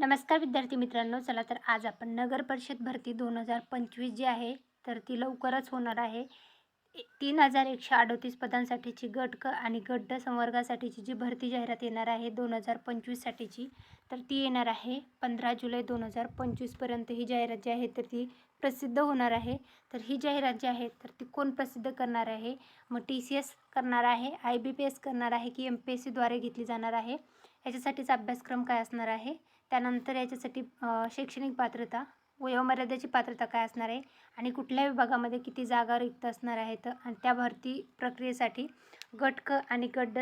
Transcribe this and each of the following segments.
नमस्कार विद्यार्थी मित्रांनो चला तर आज आपण नगर परिषद भरती दोन हजार पंचवीस जी आहे तर ती लवकरच होणार आहे. तीन हजार एकशे अडतीस पदांसाठीची गट क आणि गट ड संवर्गासाठीची जी भरती जाहिरात येणार आहे दोन हजार पंचवीससाठीची तर ती येणार आहे पंधरा जुलै दोन हजार पंचवीसपर्यंत ही जाहिरात जी आहे तर ती प्रसिद्ध होणार आहे. तर ही जाहिरात जी आहे तर ती कोण प्रसिद्ध करणार आहे? मग टी सी एस करणार आहे आय बी पी एस करणार आहे की एम पी एस सीद्वारे घेतली जाणार आहे. याच्यासाठीचा अभ्यासक्रम काय असणार आहे? त्यानंतर याच्यासाठी शैक्षणिक पात्रता वयोमर्यादेची पात्रता काय असणार आहे? आणि कुठल्या विभागामध्ये किती जागा रिक्त असणार आहेत? आणि त्या भरती प्रक्रियेसाठी गट क आणि गट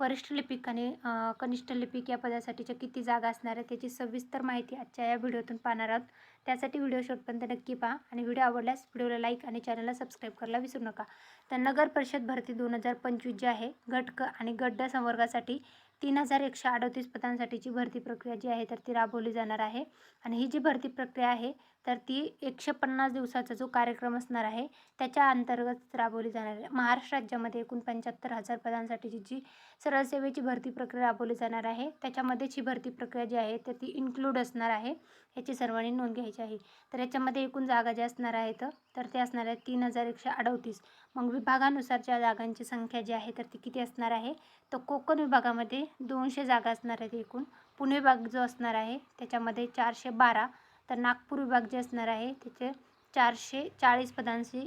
वरिष्ठ लिपिक आणि कनिष्ठ लिपिक या पदासाठीच्या किती जागा असणार आहेत त्याची सविस्तर माहिती आजच्या या व्हिडिओतून पाहणार आहोत. त्यासाठी व्हिडिओ शेवटपर्यंत नक्की पहा आणि व्हिडिओ आवडल्यास व्हिडिओला लाईक आणि चॅनलला सबस्क्राईब करायला विसरू नका. तर नगर परिषद भरती दोन हजार पंचवीस जी आहे गट क आणि गड्ड संवर्गासाठी तीन हजार एकशे अडतीस पदांसाठीची भरती प्रक्रिया जी आहे तर ती राबवली जाणार आहे. आणि ही जी भरती प्रक्रिया आहे तर ती एकशे पन्नास दिवसाचा जो कार्यक्रम असणार आहे त्याच्या अंतर्गत राबवली जाणार आहे. महाराष्ट्र राज्यामध्ये एकूण पंच्याहत्तर हजार पदांसाठीची जी सरळ सेवेची भरती प्रक्रिया राबवली जाणार आहे त्याच्यामध्येच ही भरती प्रक्रिया जी आहे तर ती इन्क्लूड असणार आहे. याची सर्वांनी नोंद घ्यायची आहे. तर याच्यामध्ये एकूण जागा ज्या असणार आहेत तर ते असणार आहेत तीन हजार एकशे अडतीस. मग विभागानुसारच्या जागांची संख्या जी आहे तर ती किती असणार आहे? तर कोकण विभागामध्ये दोनशे जागा असणार आहेत एकूण. पुणे विभाग जो असणार आहे त्याच्यामध्ये चारशे बारा. तर नागपूर विभाग जे असणार आहे तिथे चारशे चाळीस पदांची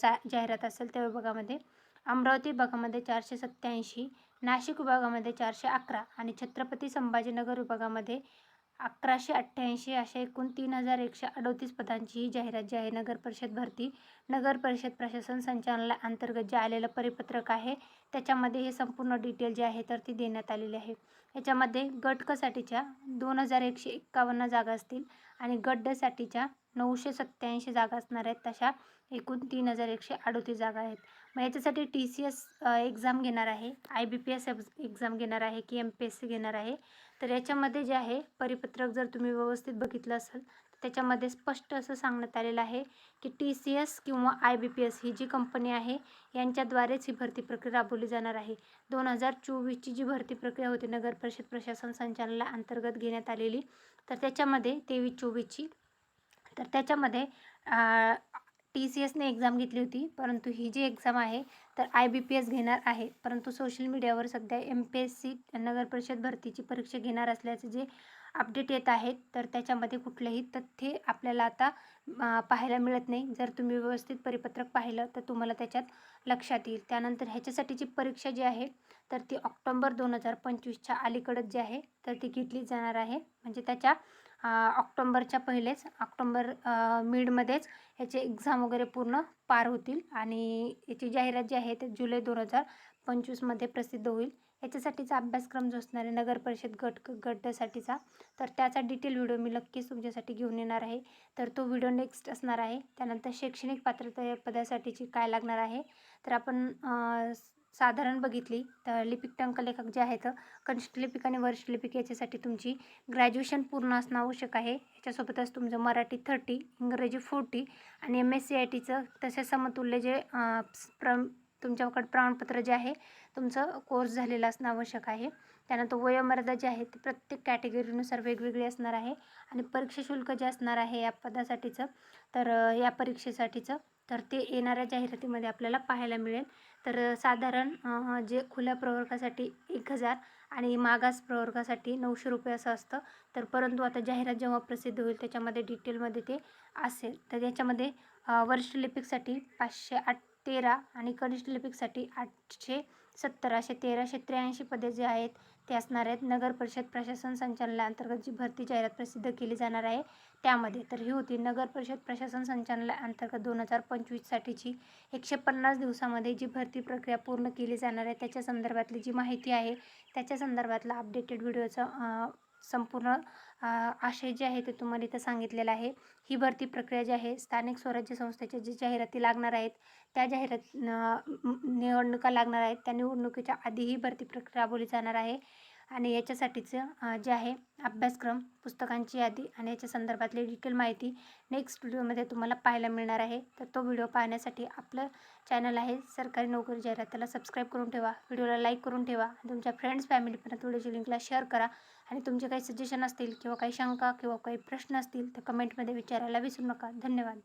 जा जाहिरात असेल त्या विभागामध्ये. अमरावती विभागामध्ये चारशे सत्त्याऐंशी नाशिक विभागामध्ये चारशे अकरा आणि छत्रपती संभाजीनगर विभागामध्ये अकराशे अठ्ठ्याऐंशी अशा एकूण तीन हजार एकशे अडतीस पदांची ही जाहिरात जी आहे नगर परिषद भरती. नगर परिषद प्रशासन संचालनाअंतर्गत जे आलेलं परिपत्रक आहे त्याच्यामध्ये हे संपूर्ण डिटेल जे आहे तर ती देण्यात आलेली आहे. याच्यामध्ये गट दोन हजार एकशे एक्कावन्न जागा असतील आणि गट नऊशे सत्त्याऐंशी जागा असणार आहेत. तशा एकूण तीन हजार एकशे अडोतीस जागा आहेत. मग याच्यासाठी टी सी एस एक्झाम घेणार आहे. I B P S exam घेणार आहे की एम पी एस सी घेणार आहे. तर याच्यामध्ये जे आहे परिपत्रक जर तुम्ही व्यवस्थित बघितलं असेल तर त्याच्यामध्ये स्पष्ट असं सांगण्यात आलेलं आहे की टी सी एस किंवा आय बी पी एस ही जी कंपनी आहे यांच्याद्वारेच ही भरती प्रक्रिया राबवली जाणार आहे. दोन हजार चोवीसची जी भरती प्रक्रिया होती नगर परिषद प्रशासन संचालनाअंतर्गत घेण्यात आलेली तर त्याच्यामध्ये तेवीस चोवीसची तर त्याच्यामध्ये टी सी एसने एक्झाम घेतली होती परंतु ही जी एक्झाम आहे तर आय बी पी एस घेणार आहे. परंतु सोशल मीडियावर सध्या एम पी एस सी नगर परिषद भरतीची परीक्षा घेणार असल्याचे जे अपडेट येत आहेत तर त्याच्यामध्ये कुठलेही तथ्य आपल्याला आता पाहायला मिळत नाही. जर तुम्ही व्यवस्थित परिपत्रक पाहिलं तर तुम्हाला त्याच्यात लक्षात येईल. त्यानंतर ह्याच्यासाठीची परीक्षा जी आहे तर ती ऑक्टोंबर दोन हजार पंचवीसच्या अलीकडंच जी आहे तर ती घेतली जाणार आहे. म्हणजे त्याच्या ऑक्टोंबरच्या पहिलेच ऑक्टोंबर मिडमध्येच ह्याचे एक्झाम वगैरे पूर्ण पार होतील आणि याची जाहिरात जी आहे ते जुलै दोन हजार पंचवीसमध्ये प्रसिद्ध होईल. याच्यासाठीचा अभ्यासक्रम जो असणार आहे नगर परिषद गट गटासाठीचा तर त्याचा डिटेल व्हिडिओ मी नक्कीच तुमच्यासाठी घेऊन येणार आहे. तर तो व्हिडिओ नेक्स्ट असणार आहे. त्यानंतर शैक्षणिक पात्रता पदासाठीची काय लागणार आहे? तर आपण साधारण बघितली तर लिपिक टंकलेखक जे आहेत कनिष्ठ लिपिक आणि वरिष्ठ लिपिक याच्यासाठी तुमची ग्रॅज्युएशन पूर्ण असणं आवश्यक आहे. याच्यासोबतच तुमचं मराठी थर्टी इंग्रजी फोर्टी आणि एम एस सी आय टीचं तसेच समतुल्य जे प्र तुमच्याकडे प्रमाणपत्र जे आहे तुमचं कोर्स झालेलं असणं आवश्यक आहे. त्यानंतर वयोमर्यादा जी आहे ती प्रत्येक कॅटेगरीनुसार वेगवेगळी असणार आहे. आणि परीक्षा शुल्क जे असणार आहे या पदासाठीचं तर या परीक्षेसाठीचं तर ते येणाऱ्या जाहिरातीमध्ये आपल्याला पाहायला मिळेल. तर साधारण जे खुल्या प्रवर्गासाठी एक हजार आणि मागास प्रवर्गासाठी नऊशे रुपये असं असतं. तर परंतु आता जाहिरात जेव्हा प्रसिद्ध होईल त्याच्यामध्ये डिटेलमध्ये ते असेल. तर याच्यामध्ये वरिष्ठ लिपिकसाठी पाचशे आठ तेरा आणि कनिष्ठ लिपिकसाठी आठशे सत्तराशे तेराशे त्र्याऐंशी पदे जे आहेत ते असणार आहेत. नगर परिषद प्रशासन संचालनाअंतर्गत जी भरती जाहिरात प्रसिद्ध केली जाणार आहे त्यामध्ये तर ही होती नगर परिषद प्रशासन संचालनाअंतर्गत दोन हजार पंचवीससाठीची एकशे पन्नास दिवसामध्ये जी भरती प्रक्रिया पूर्ण केली जाणार आहे त्याच्या संदर्भातली जी माहिती आहे त्याच्या संदर्भातला अपडेटेड व्हिडिओचा संपूर्ण आशय जे आहे ते तुम्हाला इथं सांगितलेलं आहे. ही भरती प्रक्रिया जी आहे स्थानिक स्वराज्य संस्थेच्या जी जाहिराती लागणार आहेत त्या जाहिरात निवडणुका लागणार आहेत त्या निवडणुकीच्या आधी ही भरती प्रक्रिया राबवली जाणार आहे. आणि याच्यासाठीचं जे आहे अभ्यासक्रम पुस्तकांची यादी आणि याच्या संदर्भातली डिटेल माहिती नेक्स्ट व्हिडिओमध्ये तुम्हाला पाहायला मिळणार आहे. तर तो व्हिडिओ पाहण्यासाठी आपलं चॅनल आहे सरकारी नोकरी जाहिरात त्याला सबस्क्राईब करून ठेवा व्हिडिओला लाईक करून ठेवा आणि तुमच्या फ्रेंड्स फॅमिलीपर्यंत व्हिडिओची लिंकला शेअर करा. आणि तुमचे काही सजेशन असतील किंवा काही शंका किंवा काही प्रश्न असतील तर कमेंटमध्ये विचारायला विसरू नका. धन्यवाद.